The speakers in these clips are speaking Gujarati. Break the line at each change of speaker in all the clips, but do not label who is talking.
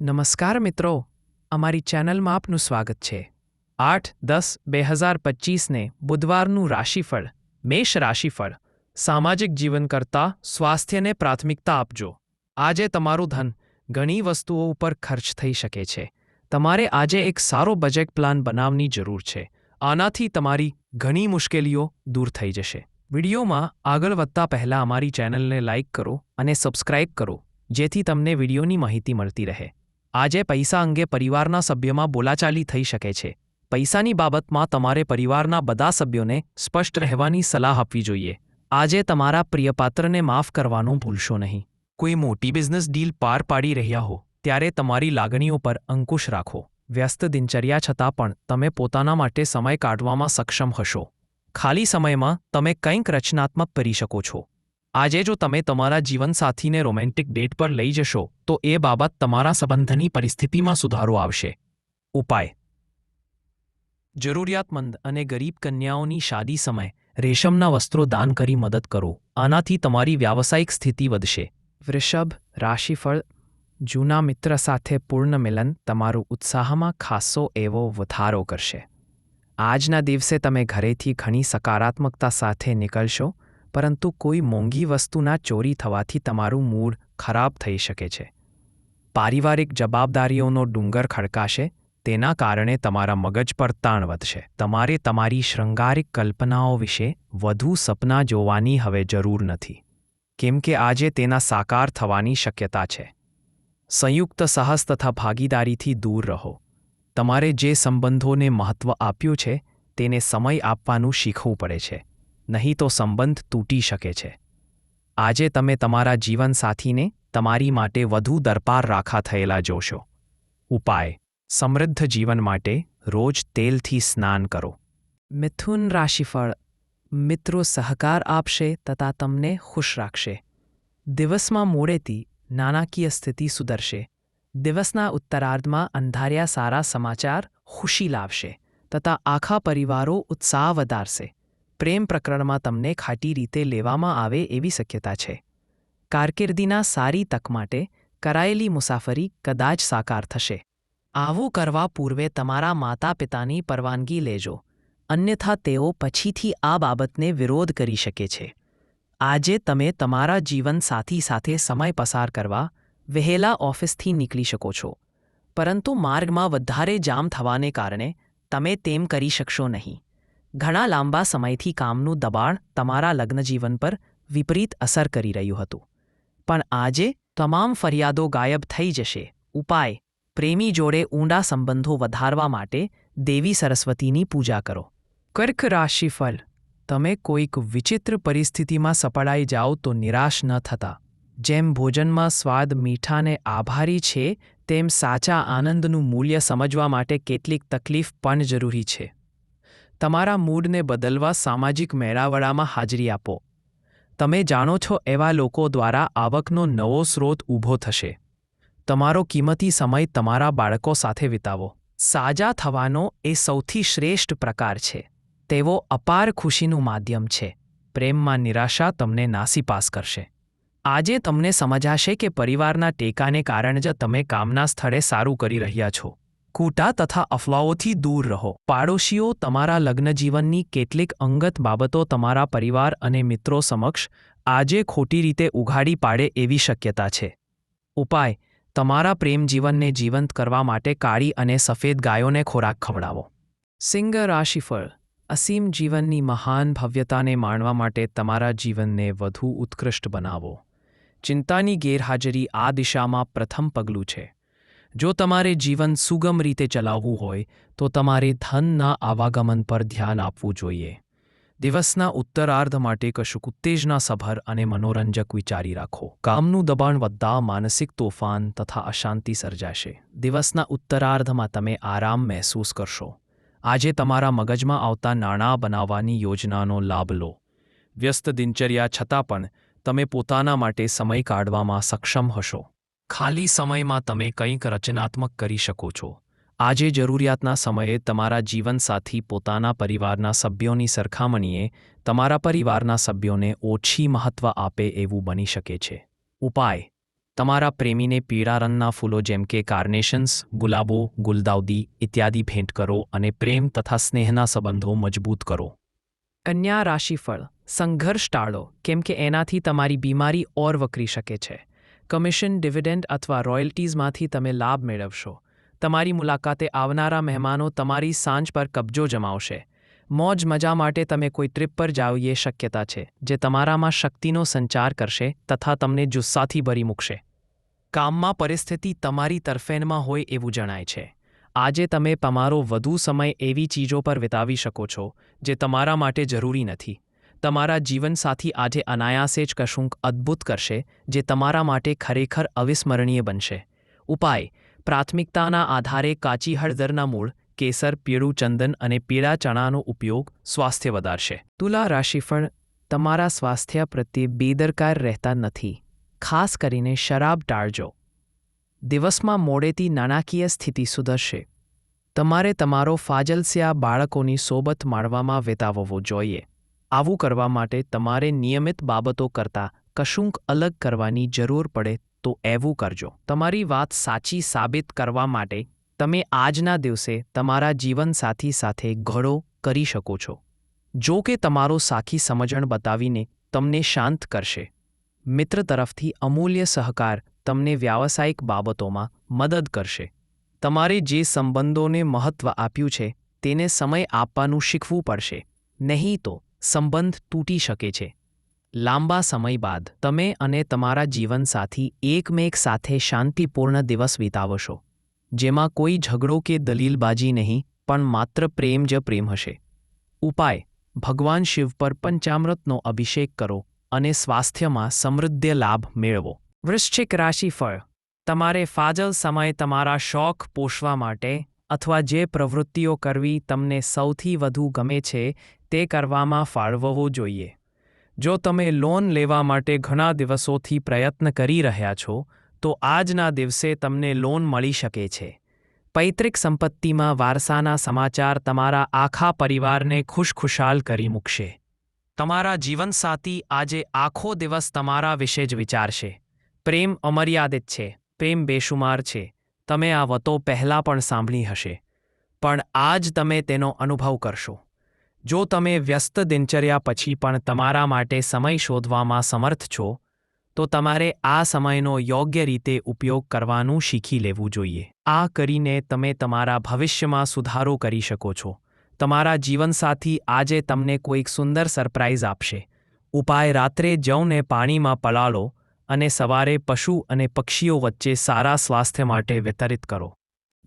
નમસ્કાર મિત્રો, અમારી ચેનલમાં આપનું સ્વાગત છે. આઠ દસ બે હજાર પચીસને બુધવારનું રાશિફળ, મેષ રાશિફળ. સામાજિક જીવન કરતાં સ્વાસ્થ્યને પ્રાથમિકતા આપજો. આજે તમારું ધન ઘણી વસ્તુઓ ઉપર ખર્ચ થઈ શકે છે. તમારે આજે એક સારો બજેટ પ્લાન બનાવની જરૂર છે. આનાથી તમારી ઘણી મુશ્કેલીઓ દૂર થઈ જશે. વિડીયોમાં આગળ વધતા પહેલાં અમારી ચેનલને લાઇક કરો અને સબસ્ક્રાઇબ કરો, જેથી તમને વિડીયોની માહિતી મળતી રહે. આજે પૈસા અંગે પરિવારના સભ્યોમાં બોલાચાલી થઈ શકે છે. પૈસાની બાબતમાં તમારે પરિવારના બધા સભ્યોને સ્પષ્ટ રહેવાની સલાહ આપવી જોઈએ. આજે તમારા પ્રિયપાત્રને માફ કરવાનું ભૂલશો નહીં. કોઈ મોટી બિઝનેસ ડીલ પાર પાડી રહ્યા હો, ત્યારે તમારી લાગણીઓ પર અંકુશ રાખો. વ્યસ્ત દિનચર્યા છતાં પણ તમે પોતાના માટે સમય કાઢવામાં સક્ષમ હશો. ખાલી સમયમાં તમે કંઈક રચનાત્મક કરી શકો છો. આજે જો તમે તમારા જીવનસાથીને રોમેન્ટિક ડેટ પર લઈ જશો, તો એ બાબત તમારા સંબંધની પરિસ્થિતિમાં સુધારો આવશે. ઉપાય. જરૂરિયાતમંદ અને ગરીબ કન્યાઓની શાદી સમય રેશમના વસ્ત્રો દાન કરી મદદ કરો. આનાથી તમારી વ્યાવસાયિક સ્થિતિ વધશે. વૃષભ, રાશિફળ, જૂના મિત્ર સાથે પૂર્ણ મિલન તમારું ઉત્સાહમાં ખાસો એવો વધારો કરશે. આજના દિવસે તમે ઘરેથી ઘણી સકારાત્મકતા સાથે નીકળશો. પરંતુ કોઈ મોંઘી વસ્તુના ચોરી થવાથી તમારું મૂડ ખરાબ થઈ શકે છે. પારિવારિક જવાબદારીઓનો ડુંગર ખડકાશે, તેના કારણે તમારા મગજ પર તાણ વધશે. તમારે તમારી શૃંગારિક કલ્પનાઓ વિશે વધુ સપના જોવાની હવે જરૂર નથી. કેમ કે આજે તેના સાકાર થવાની શક્યતા છે. સંયુક્ત સાહસ તથા ભાગીદારીથી દૂર રહો. તમારે જે સંબંધોને મહત્ત્વ આપ્યું છે, તેને સમય આપવાનું શીખવું પડે છે. નહીં તો સંબંધ તૂટી શકે છે. આજે તમે તમારા જીવનસાથીને તમારી માટે વધુ દરપાર રાખા થયેલા જોશો. ઉપાય, સમૃદ્ધ જીવન માટે રોજ તેલથી સ્નાન કરો. મિથુન રાશિફળ, મિત્રો સહકાર આપશે તથા તમને ખુશ રાખશે. દિવસમાં મોડેથી નાણાકીય સ્થિતિ સુધરશે. દિવસના ઉત્તરાર્ધમાં અંધાર્યા સારા સમાચાર ખુશી લાવશે તથા આખા પરિવારો ઉત્સાહ વધારશે. પ્રેમ પ્રકરણમાં તમને ખાટી રીતે લેવામાં આવે એવી શક્યતા છે. કારકિર્દીના સારી તક માટે કરાયેલી મુસાફરી કદાચ સાકાર થશે. આવું કરવા પૂર્વે તમારા માતા પિતાની પરવાનગી લેજો. અન્યથા તેઓ પછીથી આ બાબતને વિરોધ કરી શકે છે. આજે તમે તમારા જીવનસાથી સાથે સમય પસાર કરવા, વહેલા ઓફિસથી નીકળી શકો છો. પરંતુ માર્ગમાં વધારે જામ થવાને કારણે તમે તેમ કરી શકશો નહીં. ઘણા લાંબા સમયથી કામનું દબાણ તમારા લગ્નજીવન પર વિપરીત અસર કરી રહ્યું હતું. પણ આજે તમામ ફરિયાદો ગાયબ થઈ જશે. ઉપાય, પ્રેમી જોડે ઊંડા સંબંધો વધારવા માટે દેવી સરસ્વતીની પૂજા કરો. કર્ક રાશિફળ, તમે કોઈક વિચિત્ર પરિસ્થિતિમાં સપડાઈ જાઓ તો નિરાશ ન થતા. જેમ ભોજનમાં સ્વાદ મીઠાને આભારી છે, તેમ સાચા આનંદનું મૂલ્ય સમજવા માટે કેટલીક તકલીફ પણ જરૂરી છે. તમારા મૂડને બદલવા સામાજિક મેળાવડામાં હાજરી આપો. તમે જાણો છો એવા લોકો દ્વારા આવકનો નવો સ્રોત ઊભો થશે. તમારો કિંમતી સમય તમારા બાળકો સાથે વિતાવો. સાજા થવાનો એ સૌથી શ્રેષ્ઠ પ્રકાર છે. તેવો અપાર ખુશીનું માધ્યમ છે. પ્રેમમાં નિરાશા તમને નાસીપાસ કરશે. આજે તમને સમજાશે કે પરિવારના ટેકાને કારણે જ તમે કામના સ્થળે સારું કરી રહ્યા છો. કૂટા તથા અફવાઓથી દૂર રહો. પાડોશીઓ તમારા લગ્નજીવનની કેટલીક અંગત બાબતો તમારા પરિવાર અને મિત્રો સમક્ષ આજે ખોટી રીતે ઉઘાડી પાડે એવી શક્યતા છે. ઉપાય, તમારા પ્રેમ જીવનને જીવંત કરવા માટે કાળી અને સફેદ ગાયોને ખોરાક ખવડાવો. સિંહ રાશિફળ, અસીમ જીવનની મહાન ભવ્યતાને માણવા માટે તમારા જીવનને વધુ ઉત્કૃષ્ટ બનાવો. ચિંતાની ગેરહાજરી આ દિશામાં પ્રથમ પગલું છે. જો તમારે જીવન સુગમ રીતે ચલાવવું હોય, તો તમારે ધનના આવાગમન પર ધ્યાન આપવું જોઈએ. દિવસના ઉત્તરાર્ધ માટે કશુંક ઉત્તેજનાસભર અને મનોરંજક વિચારી રાખો. કામનું દબાણ વધતા માનસિક તોફાન તથા અશાંતિ સર્જાશે. દિવસના ઉત્તરાર્ધમાં તમે આરામ મહેસૂસ કરશો. આજે તમારા મગજમાં આવતા નાણાં બનાવવાની યોજનાનો લાભ લો. વ્યસ્ત દિનચર્યા છતાં પણ તમે પોતાના માટે સમય કાઢવામાં સક્ષમ હશો. ખાલી સમયમાં તમે કંઈક રચનાત્મક કરી શકો છો. આજે જરૂરિયાતના સમયે તમારા જીવનસાથી પોતાના પરિવારના સભ્યોની સરખામણીએ તમારા પરિવારના સભ્યોને ઓછી મહત્ત્વ આપે એવું બની શકે છે. ઉપાય. તમારા પ્રેમીને પીળા રંગના ફૂલો જેમ કે કાર્નેશન્સ, ગુલાબો, ગુલદાઉદી ઇત્યાદિ ભેટ કરો અને પ્રેમ તથા સ્નેહના સંબંધો મજબૂત કરો. કન્યા રાશિફળ. સંઘર્ષ ટાળો, કેમ કે એનાથી તમારી બીમારી ઓર વકરી શકે છે. કમિશન, ડિવિડન્ડ અથવા રોયલ્ટીઝમાંથી તમે લાભ મેળવશો. તમારી મુલાકાતે આવનારા મહેમાનો તમારી સાંજ પર કબજો જમાવશે. મોજ મજા માટે તમે કોઈ ટ્રીપ પર જાઓ એ શક્યતા છે, જે તમારામાં શક્તિનો સંચાર કરશે તથા તમને જુસ્સાથી ભરી મૂકશે. કામમાં પરિસ્થિતિ તમારી તરફેણમાં હોય એવું જણાય છે. આજે તમે તમારો વધુ સમય એવી ચીજો પર વિતાવી શકો છો, જે તમારા માટે જરૂરી નથી. તમારા જીવનસાથી આજે અનાયાસે જ કશુંક અદ્ભુત કરશે, જે તમારા માટે ખરેખર અવિસ્મરણીય બનશે. ઉપાય, પ્રાથમિકતાના આધારે કાચી હળદરના મૂળ, કેસર, પીળું ચંદન અને પીળા ચણાનો ઉપયોગ સ્વાસ્થ્ય વધારશે. તુલા રાશિફળ તમારા સ્વાસ્થ્ય પ્રત્યે બેદરકાર રહેતા નથી. ખાસ કરીને શરાબ ટાળજો. દિવસમાં મોડેથી નાણાકીય સ્થિતિ સુધરશે. તમારે તમારો ફાજલસ્યા બાળકોની સોબત માણવામાં વિતાવવો જોઈએ. આવું કરવા માટે તમારે નિયમિત બાબતો કરતાં કશુંક અલગ કરવાની જરૂર પડે તો એવું કરજો. તમારી વાત સાચી સાબિત કરવા માટે તમે આજના દિવસે તમારા જીવનસાથી સાથે ઘડો કરી શકો છો. જો કે તમારો સાખી સમજણ બતાવીને તમને શાંત કરશે. મિત્ર તરફથી અમૂલ્ય સહકાર તમને વ્યાવસાયિક બાબતોમાં મદદ કરશે. તમારે જે સંબંધોને મહત્ત્વ આપ્યું છે તેને સમય આપવાનું શીખવું પડશે. નહીં તો સંબંધ તૂટી શકે છે. લાંબા સમય બાદ તમે અને તમારા જીવનસાથી એકમેક સાથે શાંતિપૂર્ણ દિવસ વિતાવશો. જેમાં કોઈ ઝઘડો કે દલીલબાજી નહીં, પણ માત્ર પ્રેમ જ પ્રેમ હશે. ઉપાય, ભગવાન શિવ પર પંચામૃતનો અભિષેક કરો અને સ્વાસ્થ્યમાં સમૃદ્ધ લાભ મેળવો. વૃશ્ચિક રાશિફળ તમારે ફાજલ સમય તમારા શોખ પોષવા માટે અથવા જે પ્રવૃત્તિઓ કરવી તમને સૌથી વધુ ગમે છે તે કરવામાં ફાળવવો જોઈએ. જો તમે લોન લેવા માટે ઘણા દિવસોથી પ્રયત્ન કરી રહ્યા છો, તો આજના દિવસે તમને લોન મળી શકે છે. પૈતૃક સંપત્તિમાં વારસાના સમાચાર તમારા આખા પરિવારને ખુશખુશાલ કરી મૂકશે. તમારા જીવનસાથી આજે આખો દિવસ તમારા વિશે જ વિચારશે. પ્રેમ અમર્યાદિત છે, પ્રેમ બેશુમાર છે. તમે આ વતો પહેલાં પણ સાંભળી હશે. પણ આજ તમે તેનો અનુભવ કરશો. જો તમે વ્યસ્ત દિનચર્યા પછી પણ તમારા માટે સમય શોધવામાં સમર્થ છો, તો તમારે આ સમયનો યોગ્ય રીતે ઉપયોગ કરવાનું શીખી લેવું જોઈએ. આ કરીને તમે તમારા ભવિષ્યમાં સુધારો કરી શકો છો. તમારા જીવનસાથી આજે તમને કોઈક સુંદર સરપ્રાઇઝ આપશે. ઉપાય રાત્રે જવને પાણીમાં પલાળો અને સવારે પશુ અને પક્ષીઓ વચ્ચે સારા સ્વાસ્થ્ય માટે વિતરિત કરો.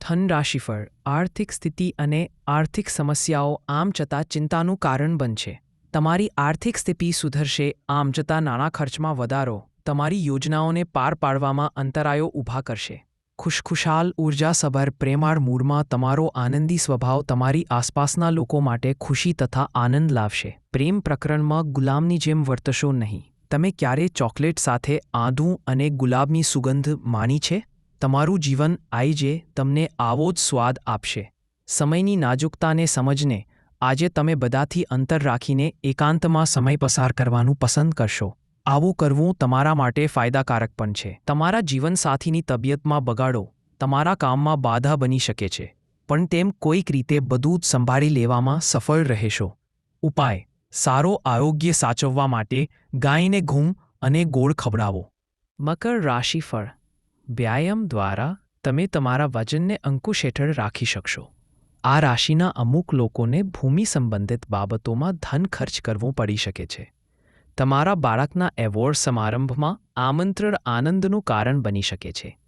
ધન રાશિફળ આર્થિક સ્થિતિ અને આર્થિક સમસ્યાઓ આમ છતાં ચિંતાનું કારણ બનશે. તમારી આર્થિક સ્થિતિ સુધરશે, આમ છતાં નાણાં ખર્ચમાં વધારો, તમારી યોજનાઓને પાર પાડવામાં અંતરાયો ઊભા કરશે. ખુશખુશાલ ઉર્જાસભર પ્રેમાળ મૂડમાં તમારો આનંદી સ્વભાવ તમારી આસપાસના લોકો માટે ખુશી તથા આનંદ લાવશે. પ્રેમ પ્રકરણમાં ગુલામની જેમ વર્તશો નહીં. તમે ક્યારે ચોકલેટ સાથે આંધું અને ગુલાબની સુગંધ માણી છે? તમારું જીવન આઈજે તમને આવો જ સ્વાદ આપશે. સમયની નાજુકતાને સમજને, આજે તમે બધાથી અંતર રાખીને એકાંતમાં સમય પસાર કરવાનું પસંદ કરશો. આવું કરવું તમારા માટે ફાયદાકારક પણ છે. તમારા જીવનસાથીની તબિયતમાં બગાડો, તમારા કામમાં બાધા બની શકે છે, પણ તેમ કોઈક રીતે બધું જ સંભાળી લેવામાં સફળ રહેશો. ઉપાય, સારો આરોગ્ય સાચવવા માટે ગાયને ઘૂમ અને ગોળ ખવડાવો. મકર રાશિફળ વ્યાયામ દ્વારા તમે તમારા વજનને અંકુશ હેઠળ રાખી શકશો. આ રાશિના અમુક લોકોને ભૂમિ સંબંધિત બાબતોમાં ધન ખર્ચ કરવું પડી શકે છે. તમારા બાળકના એવોર્ડ સમારંભમાં આમંત્રણ આનંદનું કારણ બની શકે છે.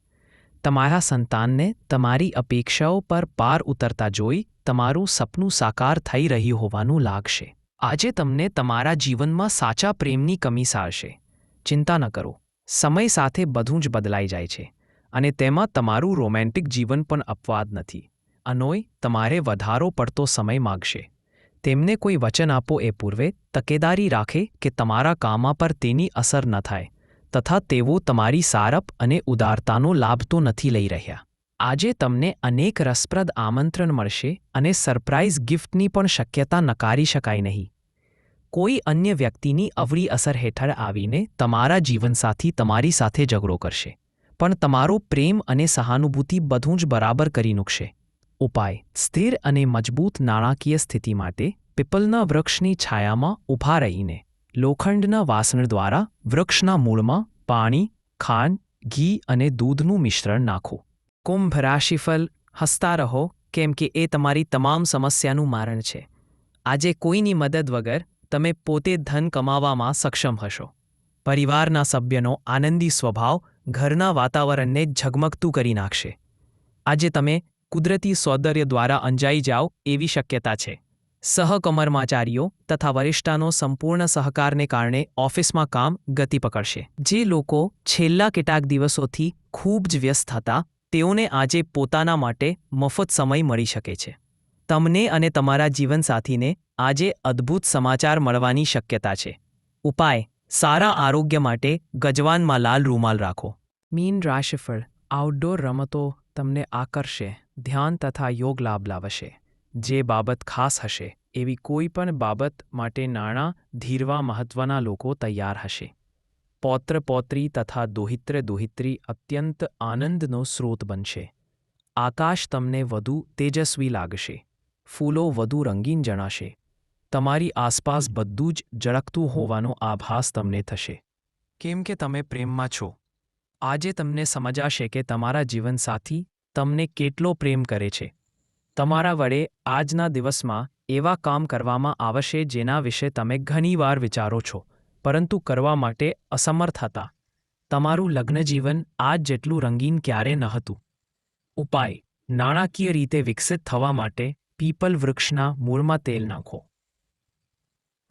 તમારા સંતાનને તમારી અપેક્ષાઓ પર પાર ઉતરતા જોઈ તમારું સપનું સાકાર થઈ રહ્યું હોવાનું લાગશે. આજે તમને તમારા જીવનમાં સાચા પ્રેમની કમી સારશે. ચિંતા ન કરો. સમય સાથે બધું જ બદલાઈ જાય છે અને તેમાં તમારું રોમેન્ટિક જીવન પણ અપવાદ નથી. અનોય, તમારે વધારો પડતો સમય માગશે. તેમને કોઈ વચન આપો એ પૂર્વે તકેદારી રાખે કે તમારા કામા પર તેની અસર ન થાય, તથા તેઓ તમારી સારપ અને ઉદારતાનો લાભ તો નથી લઈ રહ્યા. આજે તમને અનેક રસપ્રદ આમંત્રણ મળશે અને સરપ્રાઇઝ ગિફ્ટની પણ શક્યતા નકારી શકાય નહીં. કોઈ અન્ય વ્યક્તિની અવળી અસર હેઠળ આવીને તમારા જીવનસાથી તમારી સાથે ઝઘડો કરશે. પણ તમારો પ્રેમ અને સહાનુભૂતિ બધું જ બરાબર કરી નૂકશે ઉપાય. સ્થિર અને મજબૂત નાણાકીય સ્થિતિ માટે પીપલના વૃક્ષની છાયામાં ઊભા રહીને લોખંડના વાસણ દ્વારા વૃક્ષના મૂળમાં પાણી, ખાંડ, ઘી અને દૂધનું મિશ્રણ નાખો. કુંભ રાશિફલ હસતા રહો. કેમ કે એ તમારી તમામ સમસ્યાનું મારણ છે. આજે કોઈની મદદ વગર તમે પોતે ધન કમાવામાં સક્ષમ હશો. પરિવારના સભ્યનો આનંદી સ્વભાવ ઘરના વાતાવરણને ઝગમગતું કરી નાખશે. આજે તમે કુદરતી સૌંદર્ય દ્વારા અંજાઈ જાઓ એવી શક્યતા છે. સહકમર્માચારીઓ તથા વરિષ્ઠાનો સંપૂર્ણ સહકારને કારણે ઓફિસમાં કામ ગતિ પકડશે. જે લોકો છેલ્લા કેટલાક દિવસોથી ખૂબ જ વ્યસ્ત હતા, તેઓને આજે પોતાના માટે મફત સમય મળી શકે છે. તમને અને તમારા જીવનસાથીને આજે અદ્ભુત સમાચાર મળવાની શક્યતા છે. ઉપાય, સારા આરોગ્ય માટે ગજવાનમાં લાલ રૂમાલ રાખો. મીન રાશિફળ આઉટડોર રમતો તમને આકર્ષે, ધ્યાન તથા યોગ લાભ લાવશે. જે બાબત ખાસ હશે, એવી કોઈ પણ બાબત માટે નાણાં ધીરવા મહત્વના લોકો તૈયાર હશે. પૌત્ર પૌત્રી તથા દોહિત્ર દોહિત્રી અત્યંત આનંદનો સ્રોત બનશે. આકાશ તમને વધુ તેજસ્વી લાગશે. ફૂલો વધુ રંગીન જણાશે. તમારી આસપાસ બધું જ ઝળકતું હોવાનો આભાસ તમને થશે. કેમ કે તમે પ્રેમમાં છો? આજે તમને સમજાશે કે તમારા જીવનસાથી તમને કેટલો પ્રેમ કરે છે. તમારા વડે આજના દિવસમાં એવા કામ કરવામાં આવશે જેના વિશે તમે ઘણીવાર વિચારો છો, પરંતુ કરવા માટે અસમર્થ હતા. તમારું લગ્નજીવન આજ જેટલું રંગીન ક્યારે ન હતું. ઉપાય, નાણાકીય રીતે વિકસિત થવા માટે પીપલ વૃક્ષના મૂળમાં તેલ નાખો.